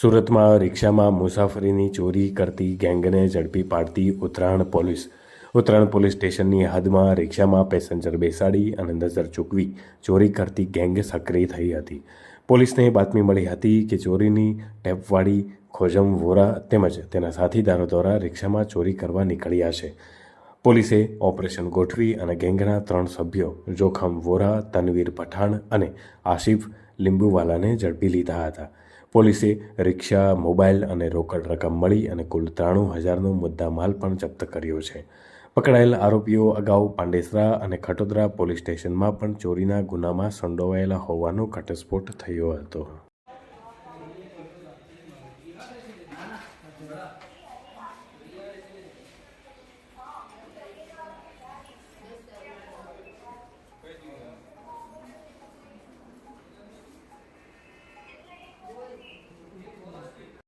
સુરતમાં રિક્ષામાં મુસાફરીની ચોરી કરતી ગેંગને ઝડપી પાડતી ઉત્તરાયણ પોલીસ. ઉત્તરાયણ પોલીસ સ્ટેશનની હદમાં રિક્ષામાં પેસેન્જર બેસાડી અને નજર ચૂકવી ચોરી કરતી ગેંગ સક્રિય થઈ હતી. પોલીસને બાતમી મળી હતી કે ચોરીની ટેપવાળી ખોજમ વોરા તેમજ તેના સાથીદારો દ્વારા રિક્ષામાં ચોરી કરવા નીકળ્યા છે. પોલીસે ઓપરેશન ગોઠવી અને ગેંગના ત્રણ સભ્યો જોખમ વોરા, તનવીર પઠાણ અને આશિફ લીંબુવાલાને ઝડપી લીધા હતા. પોલીસે રિક્ષા, મોબાઈલ અને રોકડ રકમ મળી અને કુલ ત્રાણું હજારનો મુદ્દામાલ પણ જપ્ત કર્યો છે. પકડાયેલ આરોપીઓ અગાઉ પાંડેસરા અને ખટોદરા પોલીસ સ્ટેશનમાં પણ ચોરીના ગુનામાં સંડોવાયેલા હોવાનો ઘટસ્ફોટ થયો હતો.